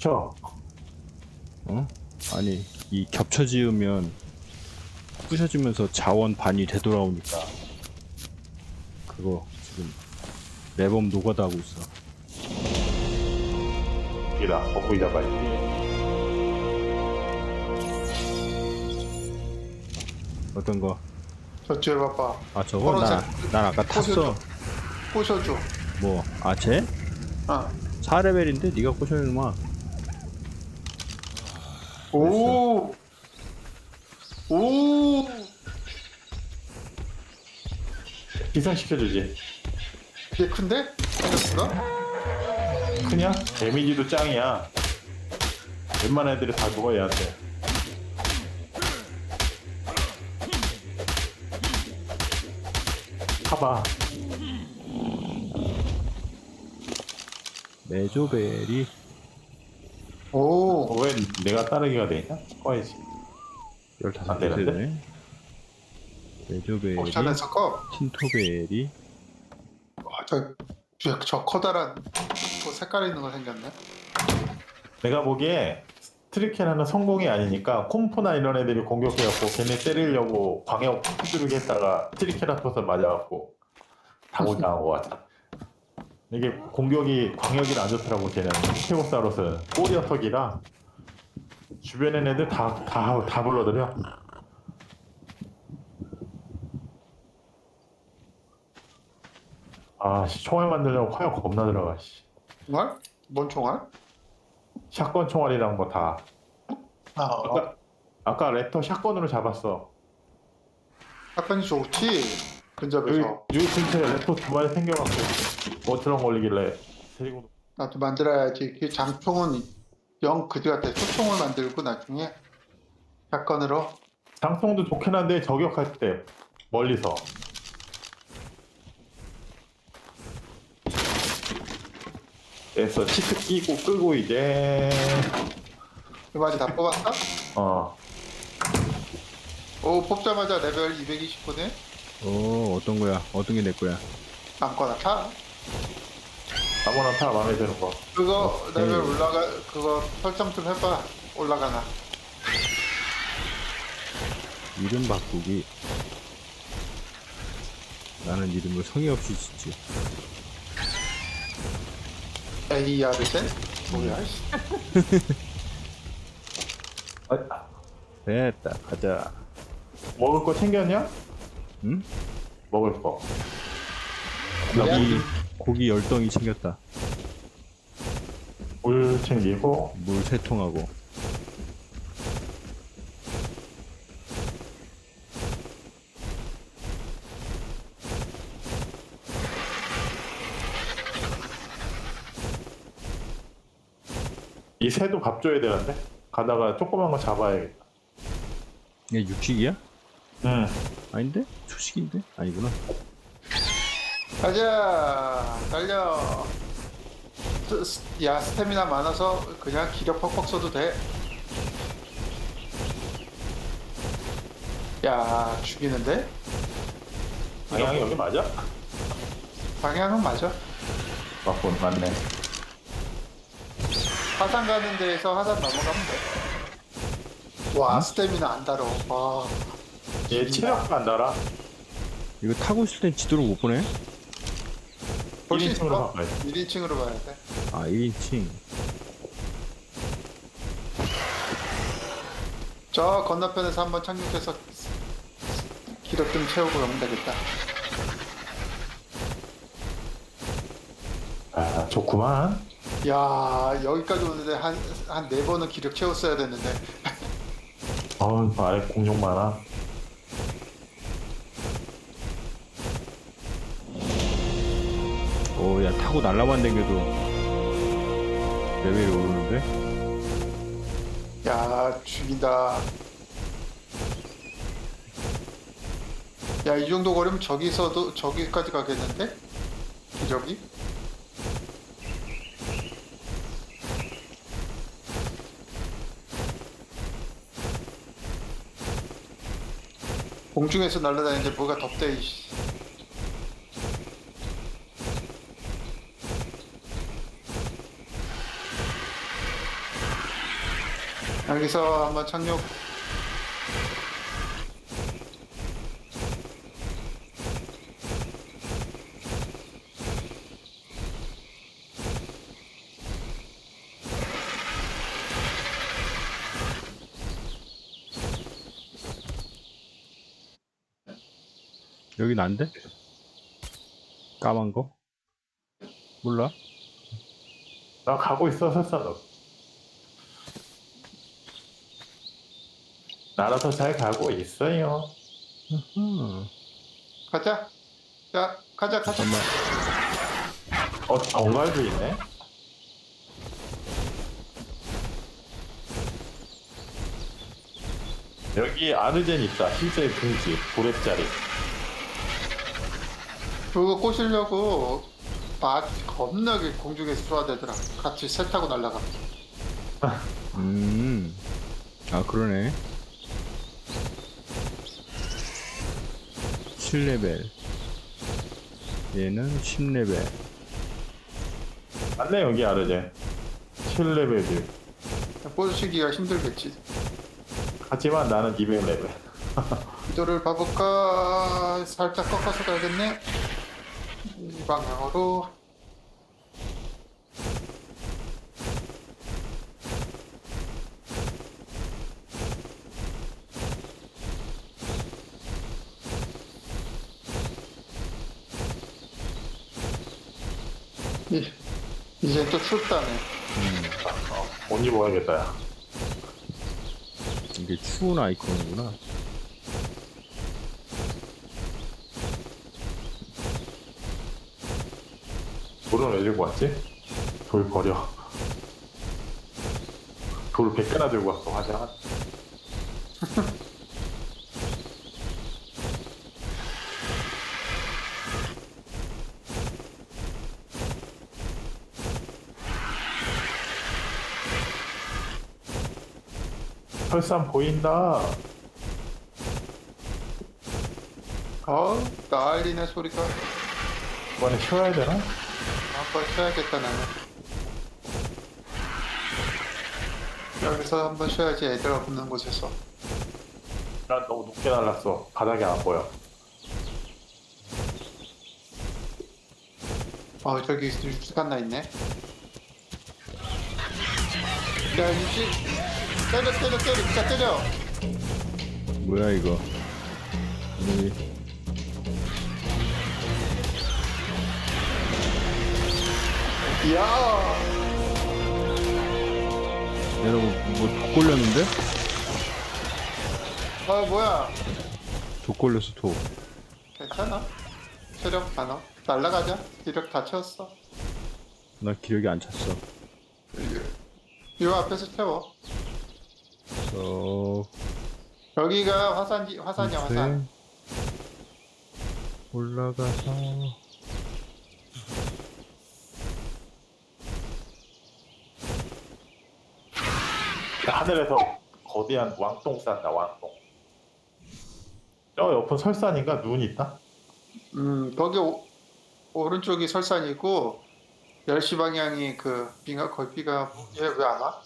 쳐. 어? 아니 이 겹쳐 지으면 부셔지면서 자원 반이 되돌아오니까 그거 지금 매번 노가다 하고 있어 여기다 벚꽃이 잡아야지. 어떤 거? 저쪽에 봐봐. 아 저거? 난, 파란색 난 아까 탔어 꼬셔줘. 뭐 아 쟤? 어. 4레벨인데 네가 꼬셔야구만 오. 오. 기생시켜주지. 되게 큰데? 생각보다? 그냥 데미지도 짱이야. 웬만한 애들이 다 죽어 얘한테. 봐봐. 메조벨이 오. 어, 왜 내가 따르기가 되냐? 꺼야지. 15개 안 되는데? 되네 메조벨이 옵션에서 꺼. 틴토벨이 와, 저, 저, 저 커다란 뭐 색깔 있는 거 생겼네. 내가 보기에 스트리켄하는 성공이 아니니까 콤프나 이런 애들이 공격해갖고 걔네 때리려고 광역 휘두르게 했다가 트리케라토스 맞아갖고 당구 당한 것 같아. 이게 공격이 광역이 안 좋더라고 걔는 스테고사로스 꼬리어턱이라 주변에 애들 다 다 다 불러들여. 아씨 총알 만들려고 화약 겁나 들어가 씨. 총알? 뭔 총알? 샷건 총알이랑 뭐 다. 아, 아까 아까 랩터 샷건으로 잡았어. 약간이 좋지. 근접에서. 여기 근처에 랩터 두 마리 생겨갖고 워트런 걸리길래 데리고 나도 만들어야지. 그 장총은 영 그지 같아. 소총을 만들고 나중에 사건으로 장성도 좋긴 한데 저격할 때 멀리서 그래서 치트 끼고 끄고 이제 두 마리 다 뽑았어? 어 오 뽑자마자 레벨 220분에 어 어떤 거야 어떤 게 내 거야 안거나 타. 아무나 다 마음에 드는 거 그거. 레벨 올라가 그거 설정 좀 해봐. 올라가나. 이름 바꾸기 나는 이름을 성의 없이 짓지 AR센? 뭐야? 씨. 아, 됐다 가자 먹을 거 챙겼냐? 응? 먹을 거. 고기. 고기 열덩이 챙겼다. 물 챙기고. 물 세 통하고. 이 새도 밥 줘야 되는데? 가다가 조그만 거 잡아야겠다. 이게 육식이야? 응 아닌데? 초식인데? 아니구나 가자. 달려. 스- 스- 야 스태미나 많아서 그냥 기력 퍽퍽 써도 돼. 야 죽이는데? 방향이 여기 맞아? 방향은 맞아. 맞군 맞네 화산 가는 데에서 화산 넘어가면 돼. 와 스태미나 안 달어. 와 얘 체력도 안 달아 이거 타고 있을 땐 지도를 못 보네? 볼 수 1인칭으로 있어? 바꿔야지 1인칭으로 봐야 돼. 아 1인칭 저 건너편에서 한번 착륙해서 기력 좀 채우고 가면 되겠다. 아 좋구만 야 여기까지 오는데 한 한 네 번은 기력 채웠어야 됐는데 어우 아래 공룡 많아 타고 날라만 댕겨도 레벨이 오르는데? 야 죽인다. 야 이 정도 거리면 저기서도 저기까지 가겠는데 기력이? 공중에서 날아다니는데 뭐가 덥대 이씨. 여기서 한번 착륙. 여긴 안 돼? 까만 거? 몰라? 나 가고 있어 설사 너. 알아서 잘 가고 있어요. 음. 가자. 자, 가자, 가자. 잠깐만. 어 정갈도 있네. 여기 아르젠 있다. 실제 둥지 고렙짜리. 그거 꼬시려고 아 겁나게 공중에 쏘아대더라. 같이 새 타고 날라가. 음. 아, 그러네. 7레벨. 얘는 10레벨. 맞네 여기 아르젠. 7레벨들. 꼬시기가 힘들겠지. 하지만 나는 200레벨. 기도를 봐볼까? 살짝 꺾어서 가야겠네. 이 방향으로. 이- 이제 또 춥다네. 옷 입어야겠다 야. 이게 추운 아이콘이구나. 돌은 왜 들고 왔지? 돌 버려. 돌 100개나 들고 왔어 화장. 설산 보인다. 어, 난리네 소리가. 이번에 쉬어야 되나? 한번 쉬어야겠다 나는. 여기서 한번 쉬어야지 애들 없는 곳에서. 난 너무 높게 날랐어. 바닥이 안 보여. 어 저기 유지 하나 있네. 야 유지 때려 때려 때려 진짜 때려. 뭐야, 이거. 여기. 이야. 여러분, 뭐, 독 걸렸는데? 아 뭐야? 독 걸렸어, 독. 괜찮아. 체력 다 넣어. 날라가자. 기력 다 채웠어. 나 기력이 안 찼어. 요 앞에서 채워. 저, 여기가 화산지 화산이야 화산. 올라가서. 하늘에서 거대한 왕똥 싼다 왕똥. 저 옆은 설산인가 눈 있다? 음 거기 오, 오른쪽이 설산이고 10시 방향이 그 비가 거의 비가 얘왜안 와?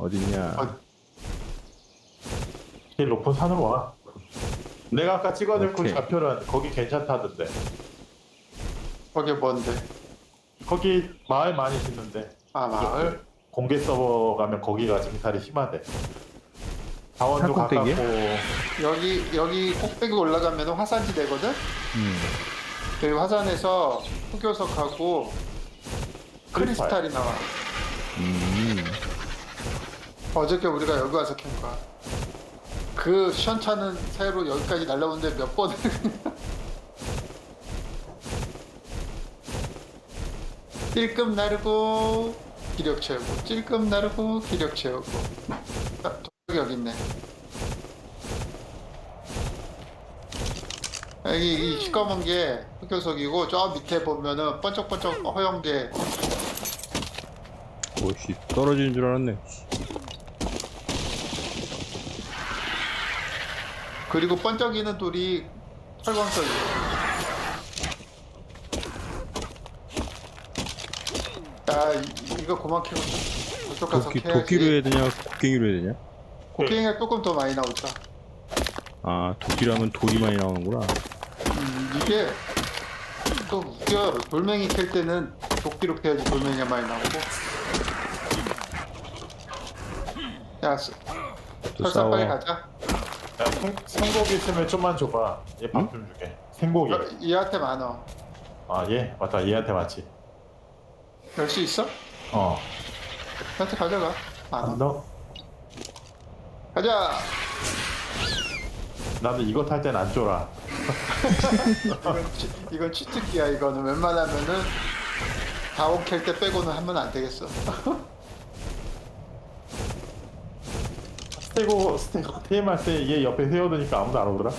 어딨냐. 어. 제일 높은 산으로 와. 내가 아까 찍어준 그 오케이. 좌표는 거기 괜찮다던데. 거기 뭔데? 거기 마을 많이 짓는데 아 마을? 공개 서버 가면 거기가 증살이 심하대. 자원도 산? 가깝고 여기 여기 꼭대기 올라가면 화산지 되거든? 음. 여기 화산에서 흑요석하고 크리스탈이 나와. 음. 어저께 우리가 여기 와서 캔 거야. 그 시원찮은 새로 여기까지 날라오는데 몇 번을 찔끔 나르고 기력 채우고 찔끔 나르고 기력 채우고. 아, 도적이 여기 있네. 여기 이 시꺼먼 게 흑요석이고 저 밑에 보면은 번쩍번쩍 허연 게 오씨, 떨어지는 줄 알았네. 그리고 번쩍이는 돌이 철광석이에요. 야, 이- 이거 그만 캐고 저쪽 가서 도끼, 캐야지. 도끼로 해야 되냐 곡괭이로 해야 되냐 곡괭이가 조금 더 많이 나오죠. 아 도끼라면 돌이 많이 나오는구나 음, 이게 또 웃겨. 돌멩이 캘 때는 도끼로 캐야지 돌멩이가 많이 나오고. 야, 스- 또 설사 싸워 빨리 가자. 야, 생, 생고기 있으면 좀만 줘봐. 얘 밥 좀 줄게. 생고기. 어, 얘한테 많어. 아, 얘? 맞다. 얘한테 맞지. 열 수 있어? 어. 얘한테 가져가. 안 많어. 너? 가자. 나도 이거 탈 땐 안 쫄아. 이건, 치, 이건 치트키야. 이거는 웬만하면은 다온 캘때 빼고는 하면 안 되겠어. 스테고, 스테고 테임 할 때 얘 옆에 세워두니까 아무도 안 오더라.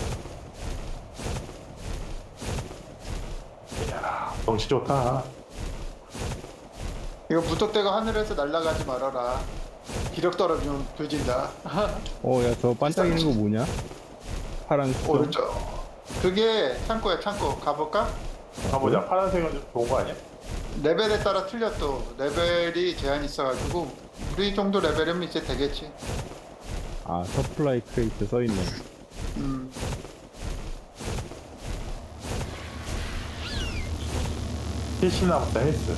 이야, 덩치 좋다. 이거 무턱대고 하늘에서 날아가지 말아라. 기력 떨어지면 뒤진다. 어 야 저 반짝이는 거 뭐냐 파란 스 오른쪽. 그게 창고야 창고. 가볼까? 가보자. 파란색은 좀 좋은 거 아니야? 레벨에 따라 틀려 또. 레벨이 제한 있어가지고 우리 정도 레벨이면 이제 되겠지. 아 서플라이 크레이트 써있네 음. 헬스 남았다, 헬스.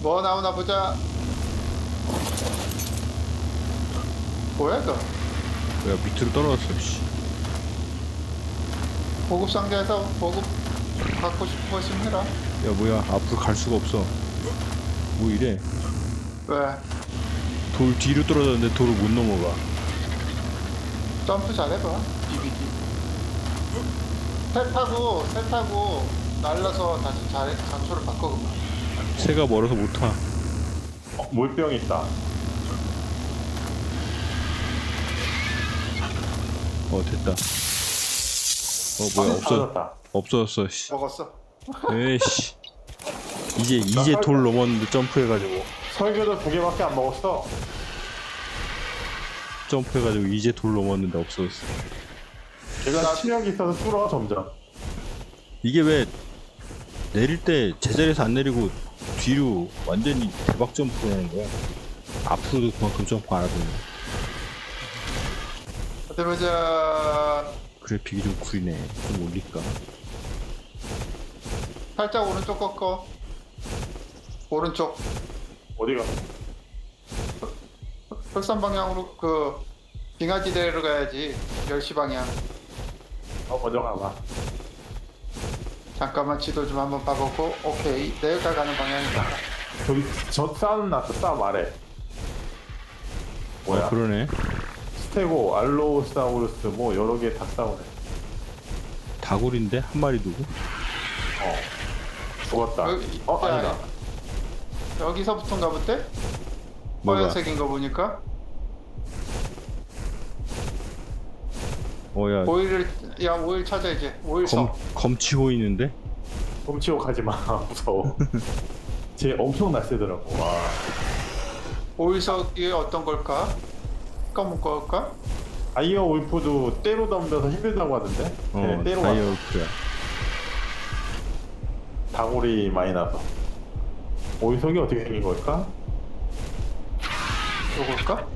뭐 나오나 보자. 뭐야 이거? 야 밑으로 떨어졌어 씨. 보급 상자에서 보급 갖고 싶은 거 심해라. 야 뭐야 앞으로 갈 수가 없어 뭐 이래 왜? 돌 뒤로 떨어졌는데 돌을 못 넘어가 점프 잘해봐. BBD. 새 타고 새 타고 날라서 다시 잘 장소를 바꿔 그만. 새가 멀어서 못타 어, 물병 있다. 어 됐다 어 뭐야 없어 사라졌다. 없어졌어 씨 먹었어. 에이씨 이제 이제 돌 넘었는데 점프해가지고 설교도 두 개밖에 안 먹었어. 점프해가지고 이제 돌 넘었는데 없어졌어 걔가 치명이 있어서 뚫어, 점점. 이게 왜 내릴 때 제자리에서 안 내리고 뒤로 완전히 대박 점프를 하는 거야 앞으로도 그만큼 점프 안 하더니 어디 보자. 그래픽이 좀 구리네 좀 올릴까 살짝 오른쪽 꺾어. 오른쪽. 어디가? 흑산 방향으로 그 빙하지대로 가야지. 10시 방향. 어, 먼저 가봐. 잠깐만 지도 좀 한번 봐보고 오케이 내가 가는 방향이다. 저기, 저 싸움 났어, 싸움 아래. 뭐야? 어, 그러네 스테고, 알로사우루스, 뭐, 여러 개 다 싸우네. 다굴인데 한 마리 두고 어. 죽었다. 여기, 어, 야, 아니다. 여기서부터인가 본데? 뭐가 하얀색인 거 보니까 어야 오일을 야 오일 찾아 이제 오일성 검 검치고 있는데 훔치고 가지 마. 무서워. 쟤 엄청 날쌔더라고. 와. 오일석이 어떤 걸까? 검은 걸까? 아이어 울프도 때로 덤벼서 힘들다고 하던데? 어 네, 때로 와. 다이어트야 다골이 많이 나서. 오이석이 어떻게 생긴 걸까? 요걸까?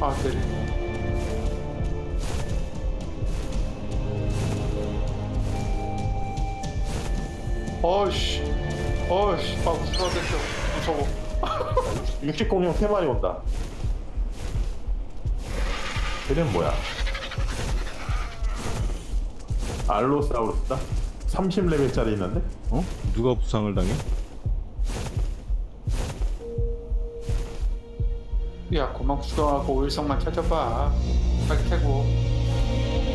아 네 어이씨. 어이씨. 막 웃어댔어. 무서워. 60공룡 3마리 온다. 쟤는 뭐야? 알로사우루스다? 30레벨짜리 있는데? 어? 누가 부상을 당해? 야 고막 구경하고 오일성만 찾아봐. 빨리 캐고.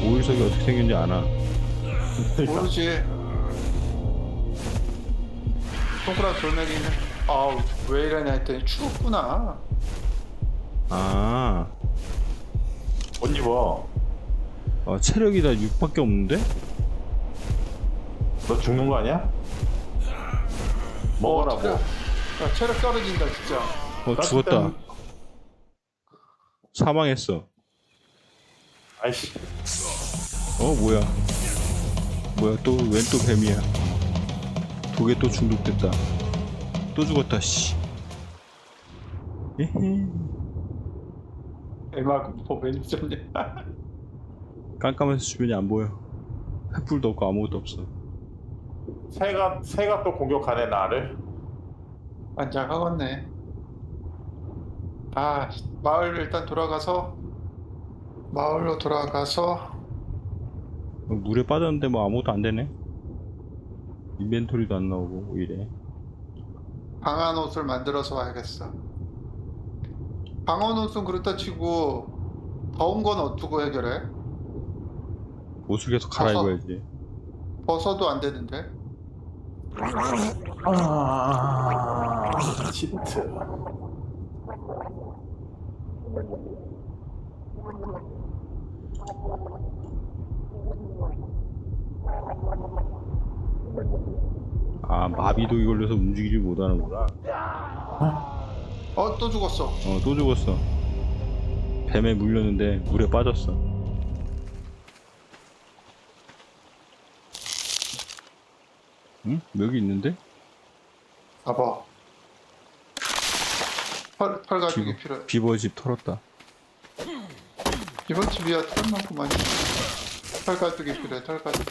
오일석이 어떻게 생겼는지 아나? 모르지 동그란 돌멩이는 아우 왜 이러냐 했더니 추웠구나 아옷 입어. 어, 체력이 다 6밖에 없는데? 너 죽는 거 아니야? 먹어라고. 어, 체력, 야, 체력 떨어진다 진짜 어 죽었다 사망했어 아이씨. 어 뭐야 뭐야 또 웬 또 뱀이야 독에 또 중독됐다 또 죽었다 씨 에헤. 대마공포 매니저님. 깜깜해서 주변이 안 보여. 횃불도 없고 아무것도 없어. 새가 새가 또 공격하네 나를. 반장하겠네. 아, 마을 일단 돌아가서 마을로 돌아가서 물에 빠졌는데 뭐 아무것도 안 되네. 인벤토리도 안 나오고 이래. 방한 옷을 만들어서 와야겠어. 방한 옷은 그렇다 치고 더운 건 어떻게 해결해? 옷을 계속 갈아입어야지. 벗어도 안 되는데. 아 치트. 아 마비도 걸려서 움직이지 못하는구나. 어, 또 죽었어. 어 또 죽었어. 뱀에 물렸는데 물에 빠졌어. 응? 여기 있는데? 봐봐. 펄, 펄 가죽이. 필요해. 비버집 털었다. 이번 집이야 털만큼만이. 털 가죽이 필요해. 털 가죽.